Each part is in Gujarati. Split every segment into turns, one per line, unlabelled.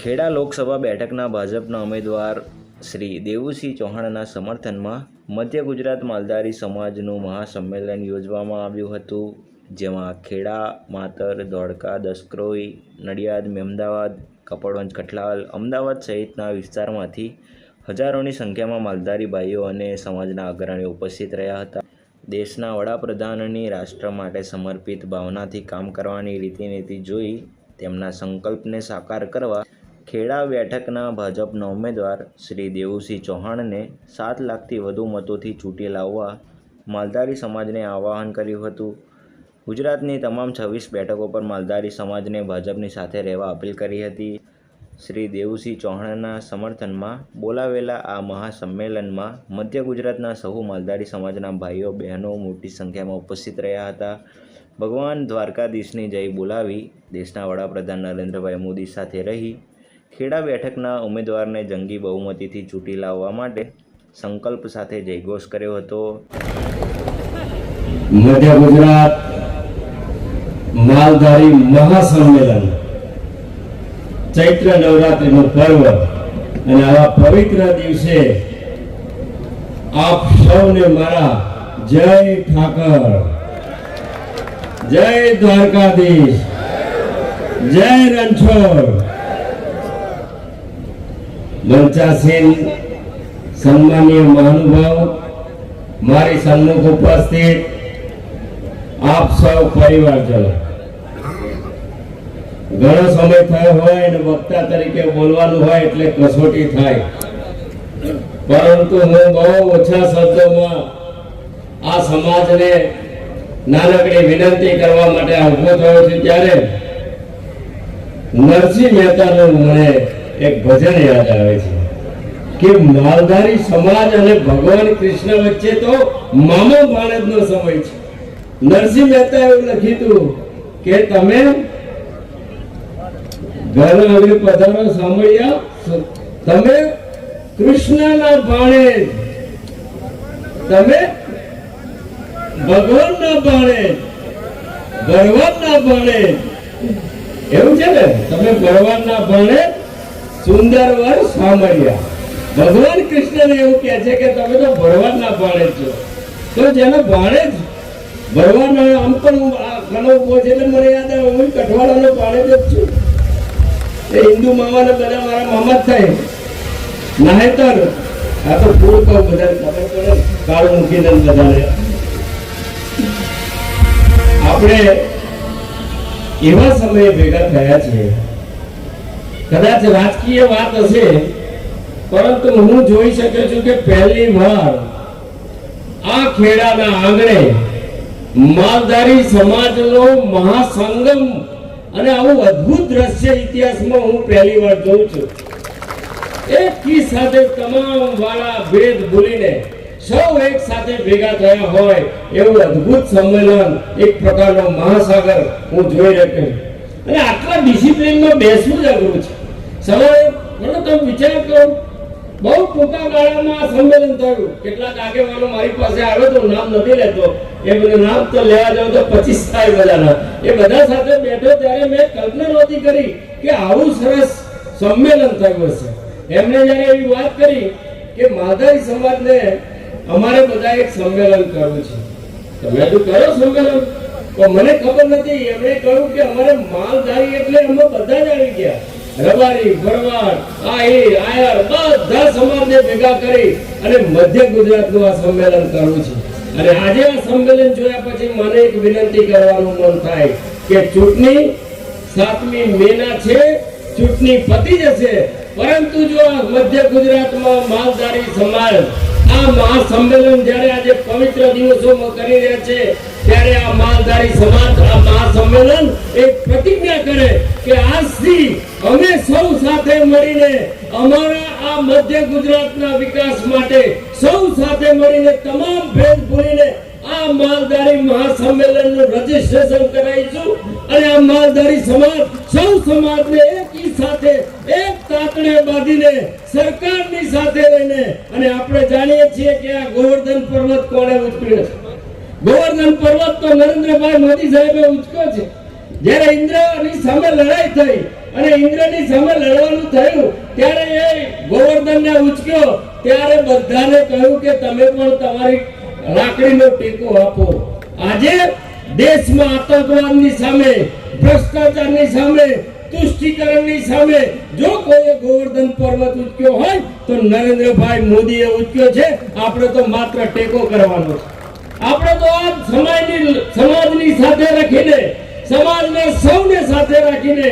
ખેડા લોકસભા બેઠકના ભાજપના ઉમેદવાર શ્રી દેવુસિંહ ચૌહાણના સમર્થનમાં મધ્ય ગુજરાત માલધારી સમાજનું મહાસંમેલન યોજવામાં આવ્યું હતું, જેમાં ખેડા, માતર, ધોળકા, દસક્રોઈ, નડિયાદ, મેમદાવાદ, કપડવંજ, કઠલાલ, અમદાવાદ સહિતના વિસ્તારમાંથી હજારોની સંખ્યામાં માલધારી ભાઈઓ અને સમાજના અગ્રણીઓ ઉપસ્થિત રહ્યા હતા. દેશના વડાપ્રધાનની રાષ્ટ્ર માટે સમર્પિત ભાવનાથી કામ કરવાની રીતિનીતિ જોઈ તેમના સંકલ્પને સાકાર કરવા ખેડા બેઠકના ભાજપના ઉમેદવાર શ્રી દેવુસિંહ ચૌહાણને સાત લાખથી વધુ મતોથી ચૂંટી લાવવા માલધારી સમાજને આવાહન કર્યું હતું. ગુજરાતની તમામ છવ્વીસ બેઠકો પર માલધારી સમાજને ભાજપની સાથે રહેવા અપીલ કરી હતી. શ્રી દેવુસિંહ ચૌહાણના સમર્થનમાં બોલાવેલા આ મહાસંમેલનમાં મધ્ય ગુજરાતના સહુ માલધારી સમાજના ભાઈઓ, બહેનો મોટી સંખ્યામાં ઉપસ્થિત રહ્યા હતા. ભગવાન દ્વારકાધીશની જય બોલાવી દેશના વડાપ્રધાન નરેન્દ્રભાઈ મોદી સાથે રહી ખેડા બેઠકના ઉમેદવારને જંગી બહુમતીથી ચૂંટી લાવવા માટે સંકલ્પ સાથે જયઘોષ કર્યો હતો.
મધ્ય ગુજરાત માલધારી મહાસંમેલન. ચૈત્ર નવરાત્રિનું પર્વ અને આવા પવિત્ર દિવસે આપ સૌને મારા જય ઠાકર. જય દ્વારકાધીશ. જય રણછોડ. મંચાસીન સન્માનીય મહાનુભાવ, મારી સન્મુખ ઉપસ્થિત, આપ સૌ પરિવારજનો. ઘણો સમય થયો હોય અને વક્તા તરીકે બોલવાનું હોય એટલે કસોટી થાય. પરંતુ હું બહુ ઓછા શબ્દોમાં આ સમાજને નાનકડી વિનંતી કરવા માટે ઊભો થયો છું ત્યારે નરસિંહ મહેતાનું મને એક ભજન યાદ આવે છે કે માલધારી સમાજ અને ભગવાન કૃષ્ણ વચ્ચે તો મામો ભાણેજનો સમય છે. નરસિંહ મહેતા એવું લખ્યું કે તમે ઘર હવે પધારો સાંભળ્યા તમે કૃષ્ણના ભાણે તમે ભગવાનના ભાણે ભગવાનના ભાણે એવું છે ને? તમે ભગવાનના ભાણે સુંદર વર સાંભળ્યા. ભગવાન કૃષ્ણને એવું કહે છે કે તમે તો ભગવાનના ભાણે છો. તો જેને ભાણે જ ભગવાન આમ પણ હું ઘણો ઊભો છે એટલે મને યાદ આવે, હું કઠવાડાનો ભાણે જ છું. એ હિન્દુ મામાને બધા મારા મામા જ થાય. નાહેતર, આ તો પૂરું કહું બધા ખબર પડે કાળું મૂકીને બધાને આપણે એવા સમયે ભેગા થયા છીએ કદાચ રાજકીય વાત હશે, પરંતુ હું જોઈ શકું છું કે પહેલી વાર આ ખેડાના આંગણે માલધારી સમાજનો મહાસંગમ અને આવું અદ્ભુત દ્રશ્ય ઇતિહાસમાં હું પહેલી વાર જોઉં છું. એક કી સાથે તમામ વાળા ભેદ ભૂલીને સૌ એક સાથે ભેગા થયા હોય એવું અદ્ભુત સંમેલન એક પ્રકારનો મહાસાગર હું જોઈ રહ્યો અને આટલા ડિસિપ્લિનમાં બેસવું જ અઘરું છે. સવારે મને તમે વિચાર કરો. બહુ ટૂંકા ગાળામાં સંમેલન થયું. કેટલાક આગેવાનો મારી પાસે આવ્યો તો નામ નથી લેતો. એ બધું નામ તો લેવા જાવ તો પચીસ થાય બધાના. એ બધા સાથે બેઠો ત્યારે મેં કલ્પના નહોતી કરી કે આવું સરસ સંમેલન થયું હશે. એમણે જ્યારે એવી વાત કરી કે માધારી સમાજને અમારે બધા એક સંમેલન કરવું છે. તમે તો કરો સંમેલન. તો મને ખબર નથી, એમણે કહ્યું કે અમારે માલધારી એટલે અમે બધા જ આવી ગયા. રબારી, ભરવાડ આહી આયર બધા સમાજને ભેગા કરી અને મધ્ય ગુજરાતનું આ સંમેલન કરવું છે. અને આજે આ સંમેલન જોયા પછી મને એક વિનંતી કરવાનું મન થાય કે ચૂંટણી સાતમી મેના છે, ચૂંટણી પતી જશે. પરંતુ જો મધ્ય ગુજરાતમાં માલધારી સમાજ આ સૌ સાથે મળીને તમામ આ માલધારી મહાસંમેલનનું રજીસ્ટ્રેશન કરાવીશું અને આ માલધારી સમાજ સૌ સમાજને એક સાથે એક તાતણે બાંધીને સાથે રહીને અને આપણે જાણીએ છીએ કે આ ગોવર્ધન પર્વત કોણે ઉચક્યો છે ગોવર્ધન પર્વત નરેન્દ્રભાઈ મોદી સાહેબે ઉચકો છે. જ્યારે ઇન્દ્રની સામે લડાઈ થઈ અને ઇન્દ્રની સામે લડવાનું થયું, ત્યારે એ ગોવર્ધનને ઉચક્યો. ત્યારે બધાને કહ્યું કે તમે પણ તમારી લાકડીનો ટેકો આપો. આજે દેશમાં આતંકવાદની સામે, ભ્રષ્ટાચારની સામે, તુષ્ટિકરણની સામે જો કોઈએ ગોવર્ધન પર્વત ઉચક્યો હોય, તો નરેન્દ્રભાઈ મોદીએ ઉચક્યો છે. આપણે તો માત્ર ટેકો કરવાનો છે. આપણે તો આ સમાજની સમાજની સાથે રાખીને, સમાજને સૌને સાથે રાખીને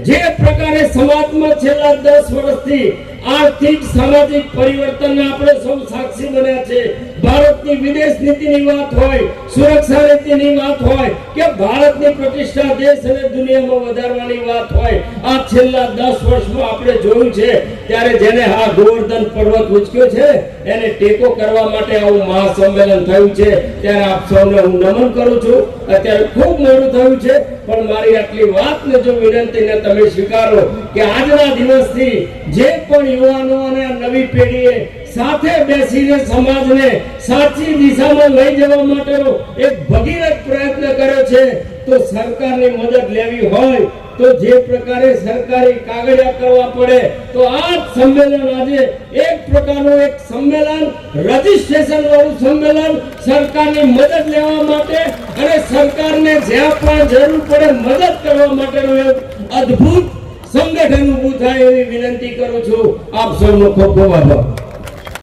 જે પ્રકારે સમાજમાં છેલ્લા દસ વર્ષથી આર્થિક, સામાજિક પરિવર્તનને આપણે સૌ સાક્ષી બન્યા છે. ભારતની વિદેશ નીતિની વાત હોય, સુરક્ષા નીતિની વાત હોય, કે ભારતની પ્રતિષ્ઠા દેશ અને દુનિયામાં વધારવાની વાત હોય, આ છેલ્લા દસ વર્ષમાં આપણે જોયું છે, ત્યારે જેને આ ગોવર્ધન પર્વત ઉચક્યો છે, એને ટેકો કરવા માટે આવું મહાસંમેલન થયું છે. ત્યારે આપ સૌને હું નમન કરું છું. અત્યારે ખૂબ મોડું થયું છે. પણ મારી આટલી વાતને જો વિનંતીને તમે સ્વીકારો કે આજના દિવસથી જે પણ યુવાનો અને નવી પેઢીએ સાથે બેસીને સમાજને સાચી દિશામાં લઈ જવા માટેનો એક ભગીરથ પ્રયત્ન કર્યો છે, તો સરકારની મદદ લેવી હોય તો જે પ્રકારે સરકારી કાગળિયા કરવા પડે, તો આ સંમેલન આજે એક પ્રકારનું એક સંમેલન રજીસ્ટ્રેશન વાળું સંમેલન સરકારની મદદ લેવા માટે અને સરકારને જ્યાં પણ જરૂર પડે મદદ કરવા માટેનું એક અદ્ભુત સંગઠન ઊભું થાય એવી વિનંતી કરું છું. આપ સૌનો ખૂબ ખૂબ આભાર.